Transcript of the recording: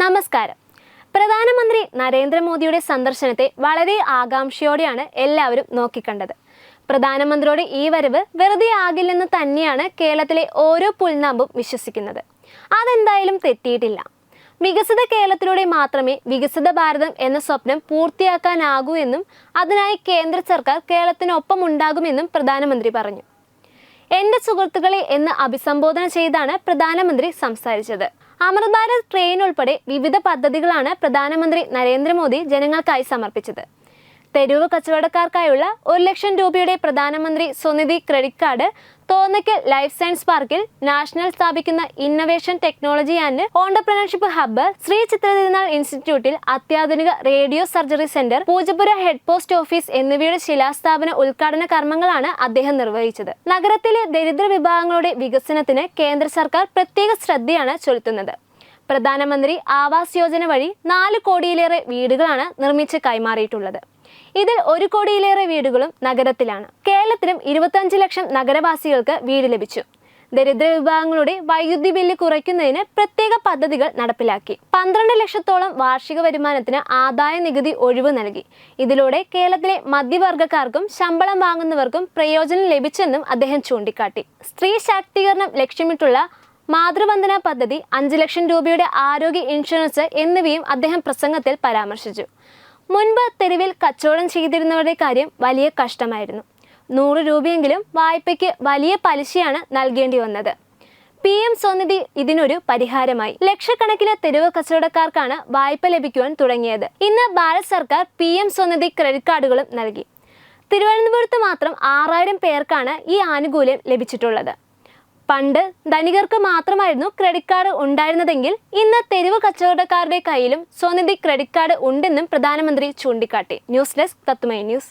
നമസ്കാരം. പ്രധാനമന്ത്രി നരേന്ദ്രമോദിയുടെ സന്ദർശനത്തെ വളരെ ആകാംക്ഷയോടെയാണ് എല്ലാവരും നോക്കിക്കണ്ടത്. പ്രധാനമന്ത്രിയുടെ ഈ വരവ് വെറുതെ ആകില്ലെന്ന് തന്നെയാണ് കേരളത്തിലെ ഓരോ പുൽനാമ്പും വിശ്വസിക്കുന്നത്. അതെന്തായാലും തെറ്റിയിട്ടില്ല. വികസിത കേരളത്തിലൂടെ മാത്രമേ വികസിത ഭാരതം എന്ന സ്വപ്നം പൂർത്തിയാക്കാനാകൂ എന്നും അതിനായി കേന്ദ്ര സർക്കാർ കേരളത്തിനൊപ്പം ഉണ്ടാകുമെന്നും പ്രധാനമന്ത്രി പറഞ്ഞു. എന്റെ സുഹൃത്തുക്കളെ എന്ന് അഭിസംബോധന ചെയ്താണ് പ്രധാനമന്ത്രി സംസാരിച്ചത്. അമൃത് ഭാരത് ട്രെയിൻ ഉൾപ്പെടെ വിവിധ പദ്ധതികളാണ് പ്രധാനമന്ത്രി നരേന്ദ്രമോദി ജനങ്ങൾക്കായി സമർപ്പിച്ചത്. തെരുവ് കച്ചവടക്കാർക്കായുള്ള ഒരു ലക്ഷം രൂപയുടെ പ്രധാനമന്ത്രി Svanidhi credit card Thonnakkal life science പാർക്കിൽ നാഷണൽ സ്ഥാപിക്കുന്ന innovation technology and entrepreneurship hub Shri Chithirathirunal ഇൻസ്റ്റിറ്റ്യൂട്ടിൽ അത്യാധുനിക radio surgery centre Poojappura head post office എന്നിവയുടെ ശിലാസ്ഥാപന ഉദ്ഘാടന കർമ്മങ്ങളാണ് അദ്ദേഹം നിർവഹിച്ചത്. നഗരത്തിലെ ദരിദ്ര വിഭാഗങ്ങളുടെ വികസനത്തിന് കേന്ദ്ര സർക്കാർ പ്രത്യേക ശ്രദ്ധയാണ് ചെലുത്തുന്നത്. പ്രധാനമന്ത്രി ആവാസ് യോജന വഴി നാല് കോടിയിലേറെ വീടുകളാണ് നിർമ്മിച്ച് കൈമാറിയിട്ടുള്ളത്. ഇതിൽ ഒരു കോടിയിലേറെ വീടുകളും നഗരത്തിലാണ്. കേരളത്തിലും ഇരുപത്തഞ്ച് ലക്ഷം നഗരവാസികൾക്ക് വീട് ലഭിച്ചു. ദരിദ്ര വിഭാഗങ്ങളുടെ വൈദ്യുതി ബില്ല് കുറയ്ക്കുന്നതിന് പ്രത്യേക പദ്ധതികൾ നടപ്പിലാക്കി. പന്ത്രണ്ട് ലക്ഷത്തോളം വാർഷിക വരുമാനത്തിന് ആദായ നികുതി ഒഴിവ് നൽകി. ഇതിലൂടെ കേരളത്തിലെ മധ്യവർഗക്കാർക്കും ശമ്പളം വാങ്ങുന്നവർക്കും പ്രയോജനം ലഭിച്ചെന്നും അദ്ദേഹം ചൂണ്ടിക്കാട്ടി. സ്ത്രീ ശാക്തീകരണം ലക്ഷ്യമിട്ടുള്ള മാതൃവന്ദന പദ്ധതി അഞ്ച് ലക്ഷം രൂപയുടെ ആരോഗ്യ ഇൻഷുറൻസ് എന്നിവയും അദ്ദേഹം പ്രസംഗത്തിൽ പരാമർശിച്ചു. മുൻപ് തെരുവിൽ കച്ചവടം ചെയ്തിരുന്നവരുടെ കാര്യം വലിയ കഷ്ടമായിരുന്നു. നൂറ് രൂപയെങ്കിലും വായ്പയ്ക്ക് വലിയ പലിശയാണ് നൽകേണ്ടി വന്നത്. പി എം സ്വനിധി ഇതിനൊരു പരിഹാരമായി. ലക്ഷക്കണക്കിന് തെരുവ് കച്ചവടക്കാർക്കാണ് വായ്പ ലഭിക്കുവാൻ തുടങ്ങിയത്. ഇന്ന് ഭാരത് സർക്കാർ പി എം സ്വനിധി ക്രെഡിറ്റ് കാർഡുകളും നൽകി. തിരുവനന്തപുരത്ത് മാത്രം ആറായിരം പേർക്കാണ് ഈ ആനുകൂല്യം ലഭിച്ചിട്ടുള്ളത്. പണ്ട് ധനികർക്ക് മാത്രമായിരുന്നു ക്രെഡിറ്റ് കാർഡ് ഉണ്ടായിരുന്നതെങ്കിൽ ഇന്ന് തെരുവ് കച്ചവടക്കാരുടെ കയ്യിലും സ്വനിധി ക്രെഡിറ്റ് കാർഡ് ഉണ്ടെന്നും പ്രധാനമന്ത്രി ചൂണ്ടിക്കാട്ടി. ന്യൂസ് ഡെസ്ക് തത്തുമൈ ന്യൂസ്.